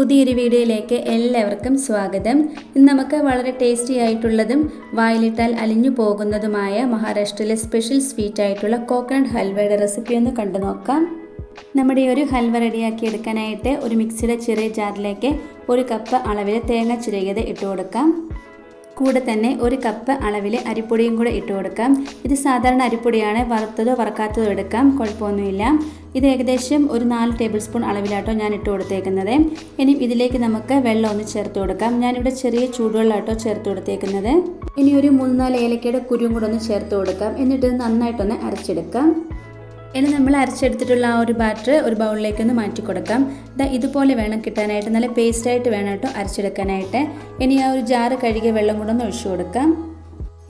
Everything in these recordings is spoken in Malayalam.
പുതിയൊരു വീഡിയോയിലേക്ക് എല്ലാവർക്കും സ്വാഗതം. ഇന്ന് നമുക്ക് വളരെ ടേസ്റ്റി ആയിട്ടുള്ളതും വായിലിട്ടാൽ അലിഞ്ഞു പോകുന്നതുമായ മഹാരാഷ്ട്രയിലെ സ്പെഷ്യൽ സ്വീറ്റ് ആയിട്ടുള്ള കോക്കനട്ട് ഹൽവയുടെ റെസിപ്പി ഒന്ന് കണ്ടു നോക്കാം. നമ്മുടെ ഒരു ഹൽവ റെഡിയാക്കി എടുക്കാനായിട്ട് ഒരു മിക്സിയുടെ ചെറിയ ജാറിലേക്ക് ഒരു കപ്പ് അളവിൽ തേങ്ങ ചിരകിയത് ഇട്ട് കൊടുക്കാം കൂടെ തന്നെ ഒരു കപ്പ് അളവിൽ അരിപ്പൊടിയും കൂടെ ഇട്ട് കൊടുക്കാം. ഇത് സാധാരണ അരിപ്പൊടിയാണ്. വറുത്തതോ വറക്കാത്തതോ എടുക്കാം. കുഴപ്പമൊന്നുമില്ല. ഇത് ഏകദേശം ഒരു നാല് ടേബിൾ സ്പൂൺ അളവിലാട്ടോ ഞാൻ ഇട്ട് കൊടുത്തേക്കുന്നത്. ഇനി ഇതിലേക്ക് നമുക്ക് വെള്ളം ഒന്ന് ചേർത്ത് കൊടുക്കാം. ഞാനിവിടെ ചെറിയ ചൂടുവെള്ളമാട്ടോ ചേർത്ത് കൊടുത്തേക്കുന്നത്. ഇനി ഒരു മൂന്ന് നാല് ഏലക്കയുടെ കുരുവും കൂടെ ഒന്ന് ചേർത്ത് കൊടുക്കാം. എന്നിട്ട് നന്നായിട്ടൊന്ന് അരച്ചെടുക്കാം. ഇനി നമ്മൾ അരച്ചെടുത്തിട്ടുള്ള ആ ഒരു ബാറ്റർ ഒരു ബൗളിലേക്ക് ഒന്ന് മാറ്റി കൊടുക്കാം. ഇതാ ഇതുപോലെ വേണം കിട്ടാനായിട്ട് നല്ല പേസ്റ്റ് ആയിട്ട് വേണം കേട്ടോ അരച്ചെടുക്കാനായിട്ട്. ഇനി ആ ഒരു ജാറ് കഴുകിയ വെള്ളം കൂടെ ഒന്ന് ഒഴിച്ചു കൊടുക്കാം.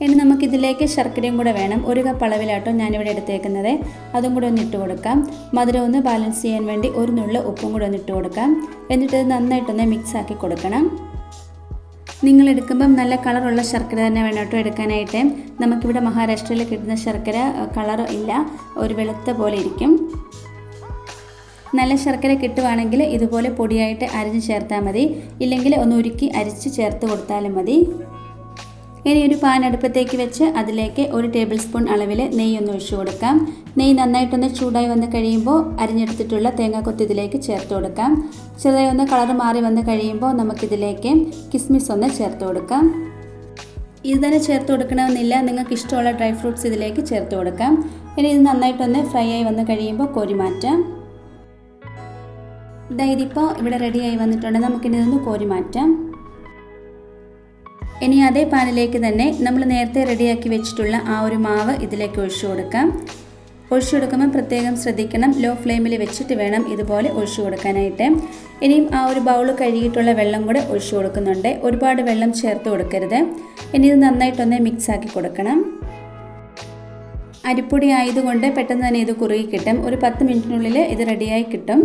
ഇനി നമുക്കിതിലേക്ക് ശർക്കരയും കൂടെ വേണം. ഒരു കപ്പ് അളവിലാട്ടോ ഞാനിവിടെ എടുത്തേക്കുന്നത്. അതും കൂടെ ഒന്ന് ഇട്ട് കൊടുക്കാം. മധുരം ഒന്ന് ബാലൻസ് ചെയ്യാൻ വേണ്ടി ഒരു നുള്ള ഉപ്പും കൂടെ ഒന്ന് ഇട്ട് കൊടുക്കാം. എന്നിട്ട് നന്നായിട്ടൊന്ന് മിക്സ് ആക്കി കൊടുക്കണം. നിങ്ങൾ എടുക്കുമ്പം നല്ല കളറുള്ള ശർക്കര തന്നെ വേണം കേട്ടോ എടുക്കാനായിട്ട്. നമുക്കിവിടെ മഹാരാഷ്ട്രയിൽ കിട്ടുന്ന ശർക്കര കളർ ഇല്ല. ഒരു വെളുത്ത പോലെ ഇരിക്കും. നല്ല ശർക്കര കിട്ടുവാണെങ്കിൽ ഇതുപോലെ പൊടിയായിട്ട് അരിഞ്ഞ് ചേർത്താൽ മതി. ഇല്ലെങ്കിൽ ഒന്ന് ഉരുക്കി അരിച്ച് ചേർത്ത് കൊടുത്താലും മതി. ഇനി ഒരു പാൻ അടുപ്പത്തേക്ക് വെച്ച് അതിലേക്ക് ഒരു ടേബിൾ സ്പൂൺ അളവിൽ നെയ്യ് ഒന്ന് ഒഴിച്ചു കൊടുക്കാം. നെയ്യ് നന്നായിട്ടൊന്ന് ചൂടായി വന്ന് കഴിയുമ്പോൾ അരിഞ്ഞെടുത്തിട്ടുള്ള തേങ്ങാക്കൊത്ത് ഇതിലേക്ക് ചേർത്ത് കൊടുക്കാം. ചെറുതായി ഒന്ന് കളർ മാറി വന്ന് കഴിയുമ്പോൾ നമുക്കിതിലേക്ക് കിസ്മിസ് ഒന്ന് ചേർത്ത് കൊടുക്കാം. ഇത് തന്നെ ചേർത്ത് കൊടുക്കണമെന്നില്ല. നിങ്ങൾക്ക് ഇഷ്ടമുള്ള ഡ്രൈ ഫ്രൂട്ട്സ് ഇതിലേക്ക് ചേർത്ത് കൊടുക്കാം. ഇനി ഇത് നന്നായിട്ടൊന്ന് ഫ്രൈ ആയി വന്ന് കഴിയുമ്പോൾ കോരി മാറ്റാം. ഇതാ ഇതിപ്പോൾ ഇവിടെ റെഡിയായി വന്നിട്ടുണ്ട്. നമുക്കിനി ഇതൊന്ന് കോരി മാറ്റാം. ഇനി അതേ പാനിലേക്ക് തന്നെ നമ്മൾ നേരത്തെ റെഡിയാക്കി വെച്ചിട്ടുള്ള ആ ഒരു മാവ് ഇതിലേക്ക് ഒഴിച്ചു കൊടുക്കാം. ഒഴിച്ചു കൊടുക്കുമ്പോൾ പ്രത്യേകം ശ്രദ്ധിക്കണം. ലോ ഫ്ലെയിമിൽ വെച്ചിട്ട് വേണം ഇതുപോലെ ഒഴിച്ചു കൊടുക്കാനായിട്ട്. ഇനിയും ആ ഒരു ബൗൾ കഴുകിയിട്ടുള്ള വെള്ളം കൂടെ ഒഴിച്ചു കൊടുക്കുന്നുണ്ട്. ഒരുപാട് വെള്ളം ചേർത്ത് കൊടുക്കരുത്. ഇനി ഇത് നന്നായിട്ടൊന്ന് മിക്സ് ആക്കി കൊടുക്കണം. അരിപ്പൊടി ആയതുകൊണ്ട് പെട്ടെന്ന് തന്നെ ഇത് കുറുകി കിട്ടും. ഒരു പത്ത് മിനിറ്റിനുള്ളിൽ ഇത് റെഡിയായി കിട്ടും.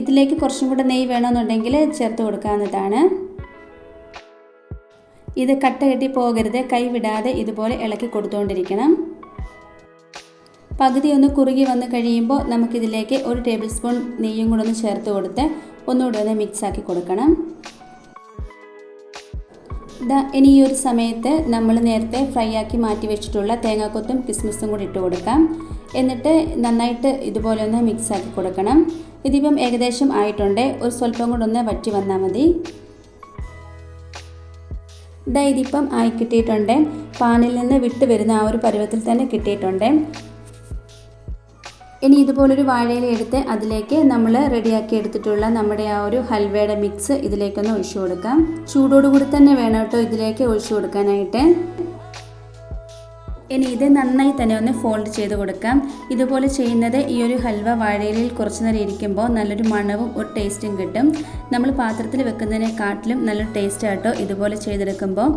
ഇതിലേക്ക് കുറച്ചും കൂടെ നെയ്യ് വേണമെന്നുണ്ടെങ്കിൽ ചേർത്ത് കൊടുക്കാവുന്നതാണ്. ഇത് കട്ട കെട്ടി പോകരുത് കൈവിടാതെ ഇതുപോലെ ഇളക്കി കൊടുത്തുകൊണ്ടിരിക്കണം പകുതി ഒന്ന് കുറുകി വന്ന് കഴിയുമ്പോൾ നമുക്കിതിലേക്ക് ഒരു ടേബിൾ സ്പൂൺ നെയ്യും കൂടെ ഒന്ന് ചേർത്ത് കൊടുത്ത് ഒന്നുകൂടെ ഒന്ന് മിക്സ് ആക്കി കൊടുക്കണം. ഇതാ ഇനി ഈ ഒരു സമയത്ത് നമ്മൾ നേരത്തെ ഫ്രൈ ആക്കി മാറ്റി വെച്ചിട്ടുള്ള തേങ്ങാക്കൊത്തും കിസ്മിസും കൂടി ഇട്ട് കൊടുക്കാം. എന്നിട്ട് നന്നായിട്ട് ഇതുപോലെ ഒന്ന് മിക്സ് ആക്കി കൊടുക്കണം. ഇതിപ്പം ഏകദേശം ആയിട്ടുണ്ട്. ഒരു സ്വല്പം കൂടെ ഒന്ന് വറ്റി വന്നാൽ മതി. ഇതാ ഇതിപ്പം ആയി കിട്ടിയിട്ടുണ്ട്. പാനിൽ നിന്ന് വിട്ട് വരുന്ന ആ ഒരു പരുവത്തിൽ തന്നെ കിട്ടിയിട്ടുണ്ട്. ഇനി ഇതുപോലൊരു വാഴയില എടുത്ത് അതിലേക്ക് നമ്മൾ റെഡിയാക്കി എടുത്തിട്ടുള്ള നമ്മുടെ ആ ഒരു ഹൽവയുടെ മിക്സ് ഇതിലേക്കൊന്ന് ഒഴിച്ചു കൊടുക്കാം. ചൂടോടുകൂടി തന്നെ വേണം കേട്ടോ ഇതിലേക്ക് ഒഴിച്ചു കൊടുക്കാനായിട്ട്. ഇനി ഇത് നന്നായി തന്നെ ഒന്ന് ഫോൾഡ് ചെയ്ത് കൊടുക്കാം. ഇതുപോലെ ചെയ്യുന്നത് ഈ ഒരു ഹൽവ വാഴയിലയിൽ കുറച്ച് നേരം ഇരിക്കുമ്പോൾ നല്ലൊരു മണവും ഒരു ടേസ്റ്റും കിട്ടും. നമ്മൾ പാത്രത്തിൽ വെക്കുന്നതിനെക്കാട്ടിലും നല്ലൊരു ടേസ്റ്റ് ആട്ടോ ഇതുപോലെ ചെയ്തെടുക്കുമ്പോൾ.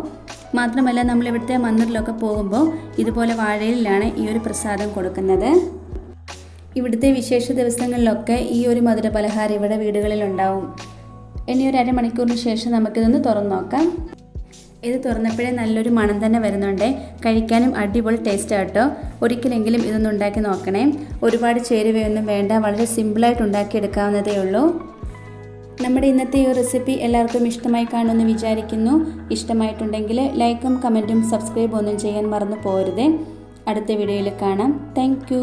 മാത്രമല്ല നമ്മൾ ഇവിടുത്തെ മന്ദിറിലൊക്കെ പോകുമ്പോൾ ഇതുപോലെ വാഴയിലാണ് ഈ ഒരു പ്രസാദം കൊടുക്കുന്നത്. ഇവിടുത്തെ വിശേഷ ദിവസങ്ങളിലൊക്കെ ഈ ഒരു മധുര പലഹാരം ഇവിടെ വീടുകളിലുണ്ടാവും. ഇനി ഒരു അരമണിക്കൂറിന് ശേഷം നമുക്കിതൊന്ന് തുറന്നു നോക്കാം. ഇത് തുറന്നപ്പോഴേ നല്ലൊരു മണം തന്നെ വരുന്നുണ്ട്. കഴിക്കാനും അടിപൊളി ടേസ്റ്റ് ആട്ടോ ഒരിക്കലെങ്കിലും ഇതൊന്ന് ഉണ്ടാക്കി നോക്കണേ. ഒരുപാട് ചേരുവയൊന്നും വേണ്ട. വളരെ സിമ്പിളായിട്ട് ഉണ്ടാക്കിയെടുക്കാവുന്നതേ ഉള്ളൂ. നമ്മുടെ ഇന്നത്തെ ഈ റെസിപ്പി എല്ലാവർക്കും ഇഷ്ടമായി കാണുമെന്ന് വിചാരിക്കുന്നു. ഇഷ്ടമായിട്ടുണ്ടെങ്കിൽ ലൈക്കും കമന്റും സബ്സ്ക്രൈബ് ഒന്നും ചെയ്യാൻ മറന്നു പോരുത് അടുത്ത വീഡിയോയിൽ കാണാം. താങ്ക്